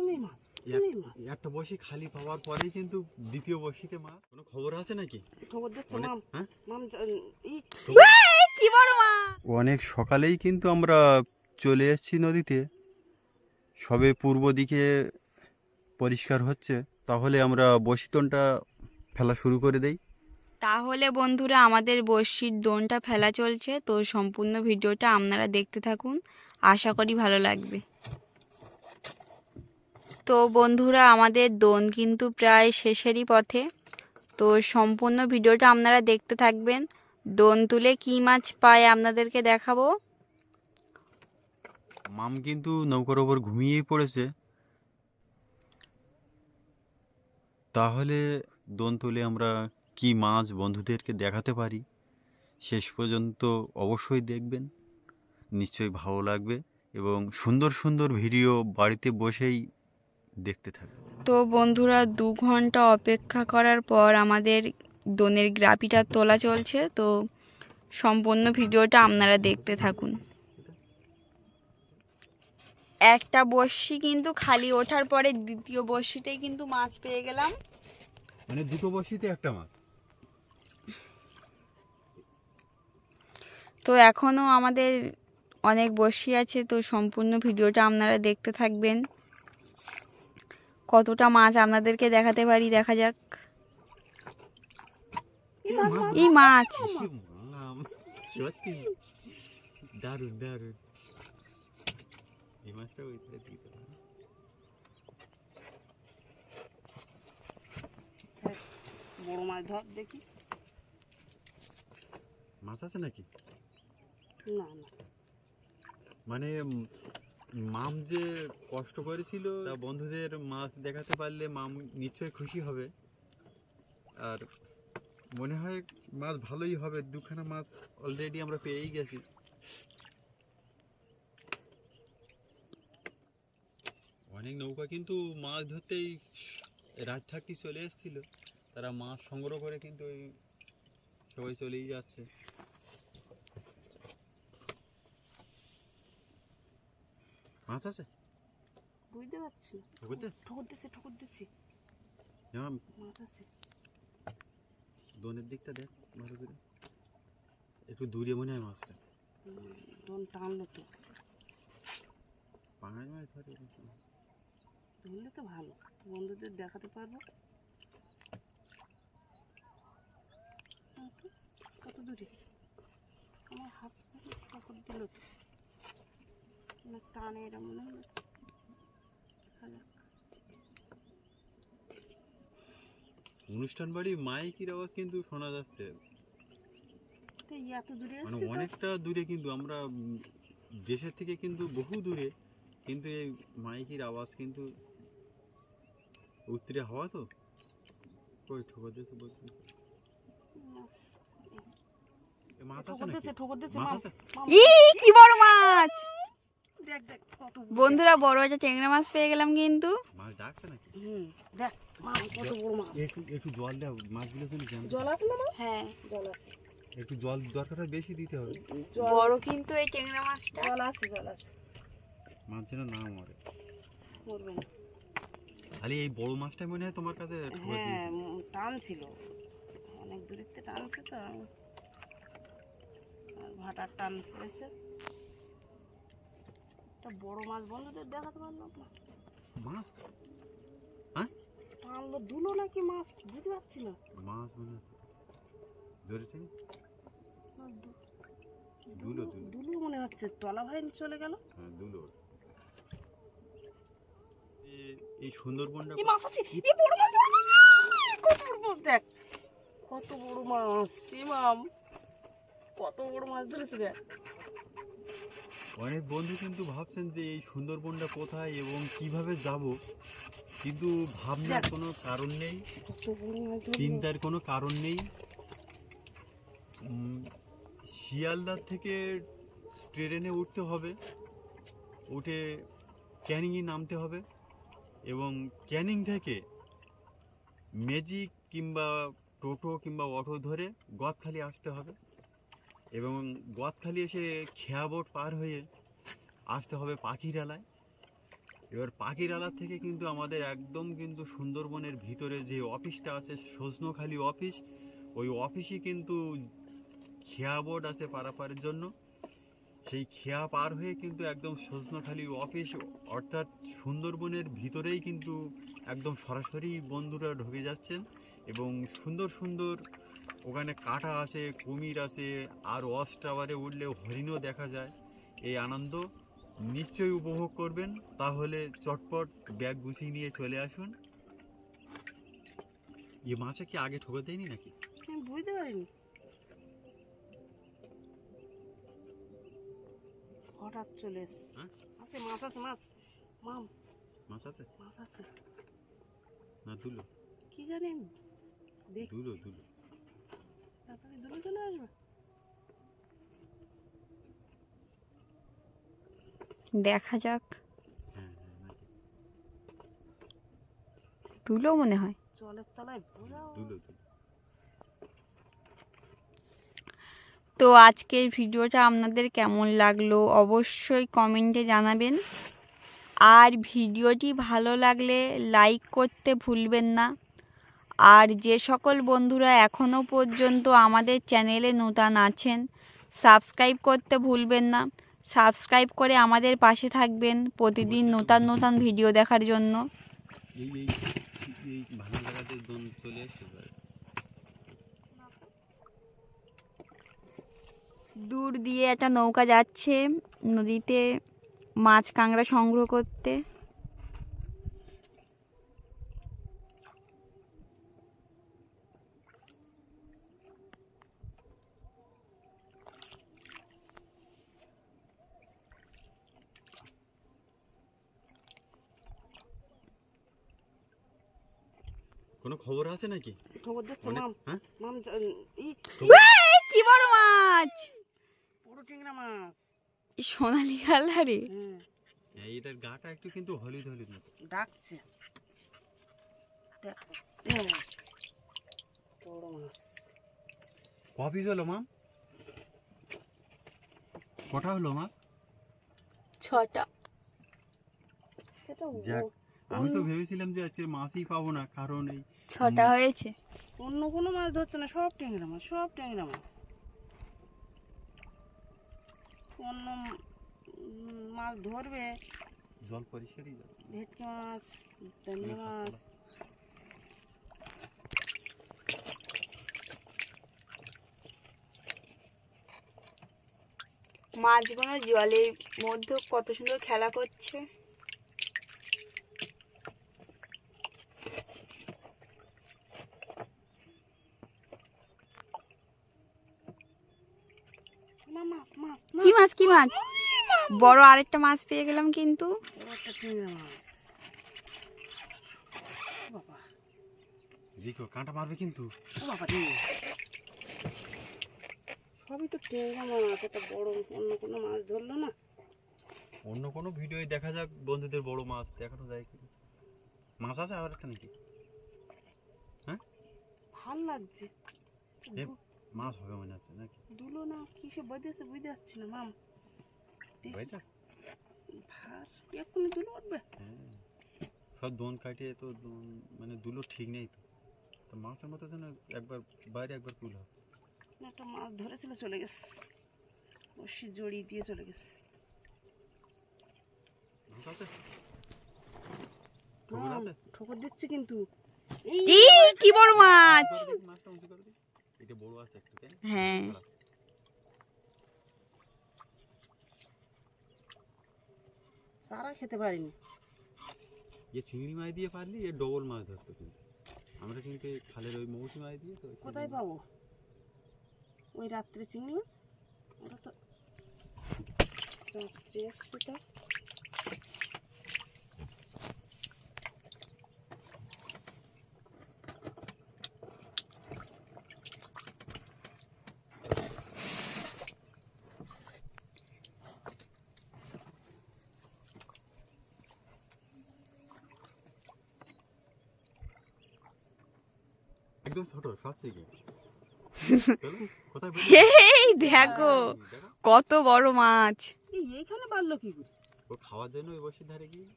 প্রথমেই মাছ মাছ। একটা বসি খালি পাওয়ার পরেই কিন্তু দ্বিতীয় বসিতে মাছ কোনো খবর আছে নাকি? খবর দিচ্ছে অনেক- মাম। হ্যাঁ? মাম কি বড় মাছ অনেক সকালেই কিন্তু আমরা চলে এসেছি নদীতে। সবে পূর্ব দিকে পরিষ্কার হচ্ছে তাহলে আমরা বসিতনটা ফেলা শুরু করে দেই। তাহলে বন্ধুরা আমাদের বড়শির দোনটা ফেলা চলছে তো সম্পূর্ণ ভিডিওটা আপনারা দেখতে থাকুন। আশা করি ভালো লাগবে। তো বন্ধুরা, আমাদের দোন কিন্তু প্রায় শেষেরই পথে। তো সম্পূর্ণ ভিডিওটা আপনারা দেখতে থাকবেন। দোন তুলে কী মাছ পায় আপনাদেরকে দেখাবো। মাম কিন্তু নৌকার ওপর ঘুমিয়েই পড়েছে। তাহলে দোন তুলে আমরা কি মাছ বন্ধুদেরকে দেখাতে পারি, শেষ পর্যন্ত অবশ্যই দেখবেন। নিশ্চয়ই ভালো লাগবে এবং সুন্দর সুন্দর ভিডিও বাড়িতে বসেই দেখতে থাকবেন তো বন্ধুরা দু ঘণ্টা অপেক্ষা করার পর আমাদের দোনের গ্রাপিটা তোলা চলছে তো সম্পূর্ণ ভিডিওটা আপনারা দেখতে থাকুন। একটা বড়শি কিন্তু খালি ওঠার পরে দ্বিতীয় বড়শিতেই কিন্তু মাছ পেয়ে গেলাম। মানে দুটো বসিতে একটা মাছ। তো এখনও আমাদের অনেক বড়শি আছে তো সম্পূর্ণ ভিডিওটা আপনারা দেখতে থাকবেন। কতটা মাছ আপনাদেরকে দেখাতে পারি? দেখা যাক। এই মাছ মাম, সত্যি? দারুণ দারুণ। এই মাছটা ওই দিতে বড় মাছ ধর দেখি। মাছ আছে নাকি? না না। মানে মাম যে কষ্ট করেছিল তা বন্ধুদের মাছ দেখাতে পারলে মাম নিশ্চয়ই খুশি হবে। আর মনে হয় মাছ ভালোই হবে, দুখানা মাছ অলরেডি আমরা পেয়েই গেছি। অনেক নৌকা কিন্তু মাছ ধরতেই রাত থাকতে চলে এসেছিল। তারা মাছ সংগ্রহ করে কিন্তু ওই সবাই চলেই যাচ্ছে। মাছ আছে? বুঝতে পারছি। ঠুকুর দে ঠোকর দিছি ঠোকর দিছি মাছ আছে। দোনের দিকটা দেখ ভালো করে। একটু দূরে মনে হয় মাছটা। দোন টানলো তো। পাঙাশ মাছ ধরে। ধরলে তো ভালো। বন্ধুদের দেখাতে পারব? কত দূরে? আমার হাত দিল। তো না টানে এরা মনে হলো অনুষ্ঠান বাড়ি মাইকির আওয়াজ কিন্তু শোনা যাচ্ছে। এত দূরে মানে অনেকটা দূরে কিন্তু আমরা দেশের থেকে কিন্তু বহু দূরে কিন্তু এই মাইকির আওয়াজ কিন্তু উত্তরে হওয়া তো? কই ঠোকর দিয়েছে বলছি। মাছ। আছে নাকি? মাছ। আছে? ই কি বড় মাছ। বন্ধুরা বড় একটা ট্যাংরা মাছ পেয়ে গেলাম কিন্তু। মাছ ডাকছে নাকি? হুম দেখ কত বড় মাছ। একটু একটু জল দাও মাছগুলো কিন্তু জল আছে না হ্যাঁ। জল আছে। একটু জল দরকার হয় বেশি দিতে হবে। বড় কিন্তু এই ট্যাংরা মাছটা। জল আছে জল আছে। মাছ যেন না মরে। মরবে না। খালি এই বড় মাছটাই মনে হয় তোমার কাছে হ্যাঁ টান ছিল। অনেক টানছে তো। ভাটার টান পড়েছে। একটা বড় মাছ বন্ধুদের দেখাতে পারলাম না মাছ? টানলো দুলো নাকি মাছ? বুঝতে পারছি না। মাছ মনে হচ্ছে ধরে দুলো, দুলো। মনে হচ্ছে। তলা ভাই চলে গেল। হ্যাঁ দুলো। এই সুন্দরবনটা এই মাছ আছে? এই বড় মাছ বড় মাছ! কত বড় দেখ। কত বড় মাছ। ইমাম কত বড় মাছ ধরেছে দেখ অনেক বন্ধু কিন্তু ভাবছেন যে এই সুন্দরবনটা কোথায় এবং কীভাবে যাব কিন্তু ভাবনার কোনো কারণ নেই। চিন্তার কোনো কারণ নেই। উম, শিয়ালদা থেকে ট্রেনে উঠতে হবে উঠে ক্যানিংয়ে নামতে হবে এবং ক্যানিং থেকে ম্যাজিক কিংবা টোটো কিংবা অটো ধরে গদখালি আসতে হবে। এবং গদখালি এসে খেয়া বোট পার হয়ে আসতে হবে পাখিরালায়। এবার পাখির আলার থেকে কিন্তু আমাদের একদম কিন্তু সুন্দরবনের ভিতরে যে অফিসটা আছে, সজনখালি অফিস, ওই অফিসই কিন্তু খেয়া বোর্ড আছে পারাপারের জন্য। সেই খেয়া পার হয়ে কিন্তু একদম সজনখালি অফিস, অর্থাৎ সুন্দরবনের ভিতরেই কিন্তু একদম সরাসরি বন্ধুরা ঢুকে যাচ্ছেন এবং সুন্দর সুন্দর ওখানে কাঁটা আছে কুমির আছে আর টাওয়ারে উঠলে হরিণও দেখা যায়। এই আনন্দ নিশ্চয়ই উপভোগ করবেন। তাহলে চটপট ব্যাগ গুছিয়ে নিয়ে চলে আসুন। এই মাছে কি আগে ঠকে দেয়নি নাকি? বুঝতে পারিনি। হঠাৎ চলে হ্যাঁ? আছে মাছ আছে মাছ। মাম মাছ আছে? মাছ আছে। না দুলো কি জানি আমি। দেখছি। দুলো দুলো তাড়াতাড়ি দূরে চলে আসবে? দেখা যাক। হ্যাঁ হ্যাঁ তুলো মনে হয়। জলের তলায় তো আজকের ভিডিওটা আপনাদের কেমন লাগল অবশ্যই কমেন্টে জানাবেন। আর ভিডিওটি ভালো লাগলে লাইক করতে ভুলবেন না। আর যে সকল বন্ধুরা এখনও পর্যন্ত আমাদের চ্যানেলে নতুন আছেন সাবস্ক্রাইব করতে ভুলবেন না। সাবস্ক্রাইব করে আমাদের পাশে থাকবেন প্রতিদিন নতুন নতুন ভিডিও দেখার জন্য। দূর দিয়ে একটা নৌকা যাচ্ছে নদীতে মাছ কাঁকড়া সংগ্রহ করতে কোনো খবর আছে নাকি? ঠোকর দিচ্ছে মাম। হ্যাঁ? মাম কি বড় মাছ? বড় টিংরা মাছ। এই সোনালি কালারে। হ্যাঁ হ্যাঁ, গাটা একটু কিন্তু হলুদ হলুদ ডাকছে। কপিস হলো মাম? কটা হলো মাছ? ছটা। যাক। আমি তো ভেবেছিলাম যে আজকে মাছই পাবো না কারণ এই ছটা হয়েছে। অন্য কোনো মাছ ধরছে না সব ট্যাংরা মাছ সব ট্যাংরা মাছ। অন্য মাছ ধরবে। জল পরিষ্কারই যাচ্ছে ভেটকি মাছ ট্যাংরা মাছ। মাছগুলো জলের মধ্যে কত সুন্দর খেলা করছে মা, মাছ মাছ কি মাছ? বড় আরেকটা মাছ পেয়ে গেলাম কিন্তু। বড় একটা ট্যাংরা মাছ বাবা দেখো কাঁটা মারবে কিন্তু সবই তো ট্যাংরা মাছ একটা বড় অন্য কোনো মাছ ধরলো না। অন্য কোনো ভিডিওয়ে দেখা যাক বন্ধুদের বড় মাছ দেখানো যায়। কি মাছ আছে আবার একটা নাকি? ভালো লাগছে। মাছ হবে মনে হচ্ছে নাকি? দুলো না কিসে বেঁধেছে বুঝতে পারছি না মাম। ভাই তো ভার এক্ষুনি দুলো উঠবে হ্যাঁ সব দোন কাটিয়ে তো দোন- মানে দুলো ঠিক নেই তো তো মাছের মতো যেন একবার বাইরে একবার তুল হবে একটা মাছ ধরেছিল চলে গেছে রশি জড়িয়ে দিয়ে চলে গেছে মাছ আছে ঠোকর মাম, আছে ঠোকর দিচ্ছে কিন্তু এই কি কি বড় মাছ উঁচু করে দিস, মাছটা উঁচু করে দিস। এটা বড় আছে একটু তাই না? হ্যাঁ সারা খেতে পারিনি। এ চিংড়ি মাছ দিয়ে পারলি এ ডবল মাছ ধরতো কিন্তু। আমরা কিন্তু খালের ওই মৌসুমি মাছ দিয়ে তো কোথায় পাবো? ওই রাত্রে চিংড়ি মাছ? ওরা তো রাত্রে এসছে তো। একদম ছোট সব থেকে এই দেখো দেখো। কত বড় মাছ। এইখানে পারল কি করে? ও খাওয়ার জন্য ওই বসে ধারে গিয়ে।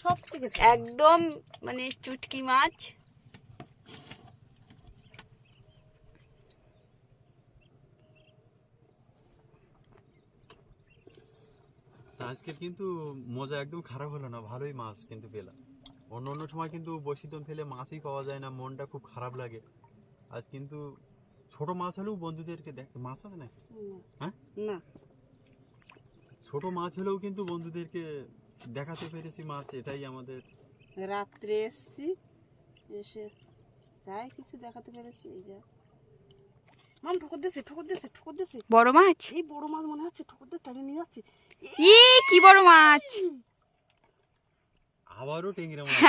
সব থেকে একদম মানে চুটকি মাছ। আজকের কিন্তু মজা একদম খারাপ হলো না ভালোই মাছ কিন্তু পেলাম। অন্য অন্য সময় কিন্তু বসিতম ফেলে মাছই পাওয়া যায় না মনটা খুব খারাপ লাগে। আজ কিন্তু ছোট মাছ হলেও বন্ধুদেরকে দেখ মাছ আছে না? না। হ্যাঁ? না। ছোট মাছ হলেও কিন্তু বন্ধুদেরকে দেখাতে পেরেছি মাছ এটাই আমাদের। রাত্রে এসছি এসে তাই কিছু দেখাতে পেরেছি এই যা। মাম ঠোকর দিয়েছে ঠোকর দিয়েছে ঠোকর দিয়েছে। বড় মাছ? এই বড় মাছ মনে হচ্ছে ঠোকর দিয়ে টানে নিয়ে যাচ্ছে। ই কি বড় মাছ? আবারও টেংরা মাছ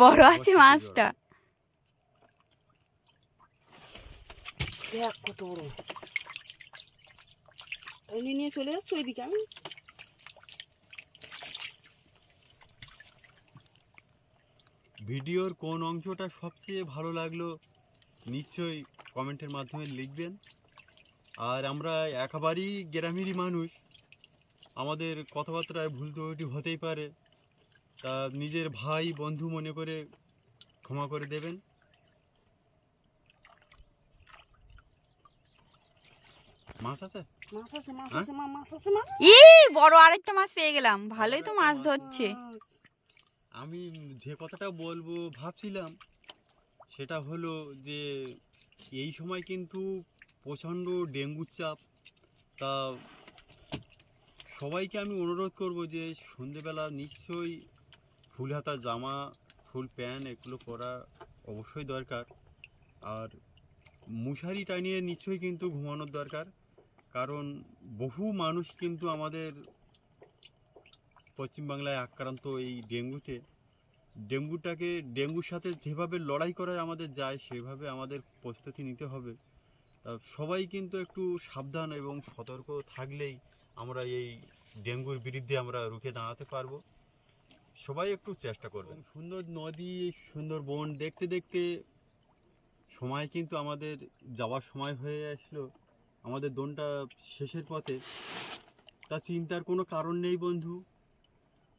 বড় আছে মাছটা। দেখ কত বড়। মাছ নিয়ে চলে যাচ্ছে ওইদিকে আমি? ভিডিওর কোন অংশটা সবচেয়ে ভালো লাগল নিশ্চয়ই কমেন্টের মাধ্যমে লিখবেন। আর আমরা একেবারেই গ্রামেরই মানুষ আমাদের কথাবার্তায় ভুল ত্রুটি হতেই পারে। তা নিজের ভাই বন্ধু মনে করে ক্ষমা করে দেবেন। মাছ আছে? মাছ আছে মাছ? আছে মা মাছ আছে মা ই বড় আরেকটা মাছ পেয়ে গেলাম। ভালোই তো মাছ ধরছে। আমি যে কথাটা বলব ভাবছিলাম সেটা হলো যে এই সময় কিন্তু প্রচণ্ড ডেঙ্গুর চাপ। তা সবাইকে আমি অনুরোধ করব যে সন্ধেবেলা নিশ্চয়ই ফুল হাতা, জামা, ফুল প্যান্ট এগুলো পরা অবশ্যই দরকার। আর মশারি টানিয়ে নিশ্চয়ই কিন্তু ঘুমানোর দরকার। কারণ বহু মানুষ কিন্তু আমাদের পশ্চিমবাংলায় আক্রান্ত এই ডেঙ্গুতে। ডেঙ্গুটাকে, ডেঙ্গুর সাথে যেভাবে লড়াই করা আমাদের যায়, সেভাবে আমাদের প্রস্তুতি নিতে হবে। সবাই কিন্তু একটু সাবধান এবং সতর্ক থাকলেই আমরা এই ডেঙ্গুর বিরুদ্ধে আমরা রুখে দাঁড়াতে পারব। সবাই একটু চেষ্টা করবেন। সুন্দর নদী, সুন্দর বন, দেখতে দেখতে সময় কিন্তু আমাদের যাওয়ার সময় হয়ে আসলো। আমাদের দোনটা শেষের পথে। তা চিন্তার কোনো কারণ নেই বন্ধু।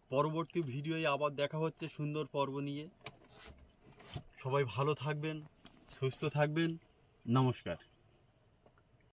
পরবর্তী ভিডিওয়ে আবার দেখা হচ্ছে সুন্দর পর্ব নিয়ে। সবাই ভালো থাকবেন, সুস্থ থাকবেন। নমস্কার।